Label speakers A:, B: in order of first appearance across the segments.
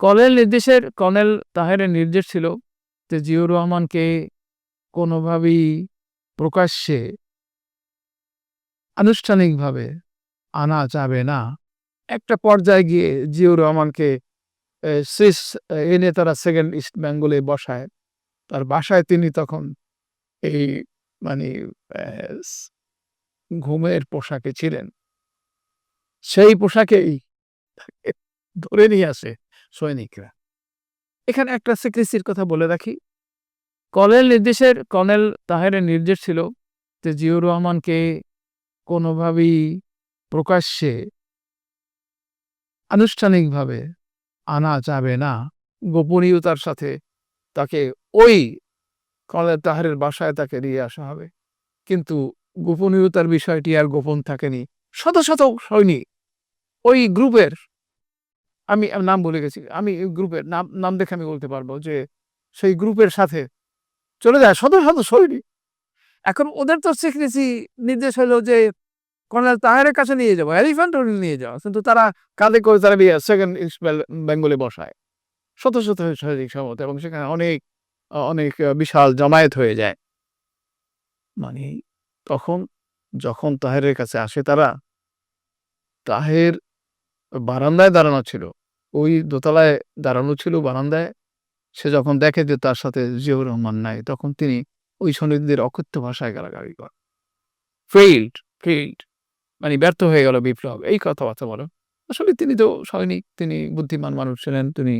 A: কলের নির্দেশের কর্নেল তাহেরের নির্দেশ ছিল যে জিয়াউর রহমানকে কোনোভাবেই প্রকাশ্যে আনুষ্ঠানিকভাবে আনা যাবে না। একটা পর্যায়ে গিয়ে জিয়াউর রহমানকে সিস এনে তারা সেকেন্ড ইস্ট বেঙ্গলে বসায়। তার বাসায় তিনি তখন এই মানে ঘুমের পোশাকে ছিলেন। সেই পোশাকেই ধরে নিয়ে আসে। সৈনিকরা এখানে একটা সিক্রেসির কথা বলে রাখি। কলের নির্দেশের, কর্নেল তাহেরের নির্দেশ ছিল যে জিয়াউর রহমানকে কোনোভাবেই প্রকাশ্যে আনুষ্ঠানিকভাবে আনা যাবে না। গোপনীয়তার সাথে তাকে ওই কর্নেল তাহারের বাসায় তাকে নিয়ে আসা হবে। কিন্তু গোপনীয়তার বিষয়টি আর গোপন থাকেনি। শত শত সৈনিক ওই গ্রুপের আমি নাম বলে গেছি। আমি গ্রুপের নাম নাম দেখে আমি বলতে পারব যে সেই গ্রুপের সাথে চলে যায়। শত শত সৈনিক এখন ওদের তো সিক্রেসি নির্দেশ হলো যে কর্নেল তাহেরের কাছে নিয়ে যাব, এলিফ্যান্ট নিয়ে যাওয়া। কিন্তু তারা কাঁধে করে তারা সেকেন্ড ইস্ট বেঙ্গলে বসায়। শত শত সৈনিক সমত এবং সেখানে অনেক অনেক বিশাল জমায়েত হয়ে যায়। মানে তখন যখন তাহেরের কাছে আসে তারা, তাহের বারান্দায় দাঁড়ানো ছিল। ওই দোতলায় দাঁড়ানো ছিল বারান্দায়। সে যখন দেখে যে তার সাথে জিয়াউর রহমান নাই, তখন তিনি ওই সৈনিকদের অকথ্য ভাষায় গালাগালি করেন। Failed failed. মানে ব্যর্থ হয়ে গেল বিপ্লব। এই কথাবার্তা বলো। আসলে তিনি তো সৈনিক, তিনি বুদ্ধিমান মানুষ ছিলেন, তিনি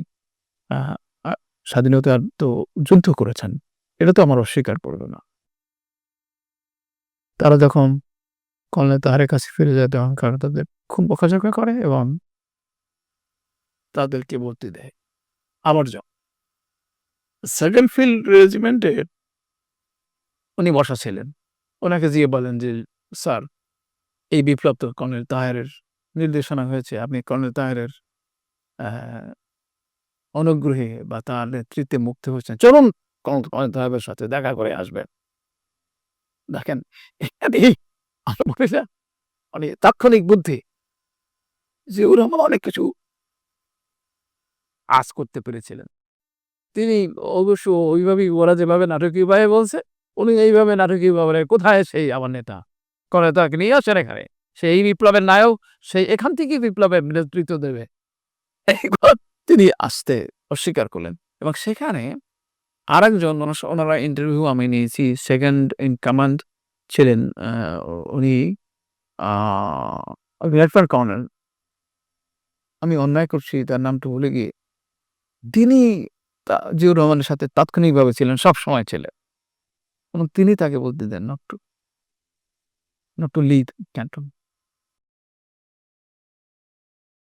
A: স্বাধীনতার তো যুদ্ধ করেছেন। এটা তো আমার অস্বীকার করবে না। তারা যখন কর্নেল তাহারের কাছে ফিরে যায়, তখন কারণ তাদের খুব বকাঝকা করে এবং তাদেরকে বলতে দেয়। আমার জন সেকেন্ড ফিল্ড রেজিমেন্টের উনি বসা ছিলেন। ওনাকে গিয়ে বলেন যে, স্যার, এই বিপ্লব তো কর্নেল তাহেরের নির্দেশনা হয়েছে। আপনি কর্নেল তাহেরের অনুগ্রহে বা তার নেতৃত্বে মুক্ত হয়েছেন। চলুন, কর্নেল তাহেরের সাথে দেখা করে আসবেন। দেখেন মানে তাৎক্ষণিক বুদ্ধি। যে রহমান অনেক কিছু আজ করতে পেরেছিলেন। তিনি অবশ্য ওইভাবেই ওরা যেভাবে নাটকীয়ভাবে বলছে উনি এইভাবে নাটকীয়ভাবে কোথায় সেই আমার নেতা? করে তাকে নিয়ে আসেন এখানে? সেই বিপ্লবের নায়ক সেই এখান থেকে বিপ্লবের নেতৃত্ব দেবে। তিনি আসতে অস্বীকার করলেন এবং সেখানে আরেকজন ওনার- ওনারা ইন্টারভিউ আমি নিয়েছি সেকেন্ড ইন কমান্ড ছিলেন আহ, উনি কর্নেল। আমি অন্যায় করছি তার নামটা ভুলে গিয়ে তিনি জিয়াউর রহমানের সাথে তাৎক্ষণিকভাবে ছিলেন, সব সময় ছিলেন। এবং তিনি তাকে বলতে দেন not to not to lead canton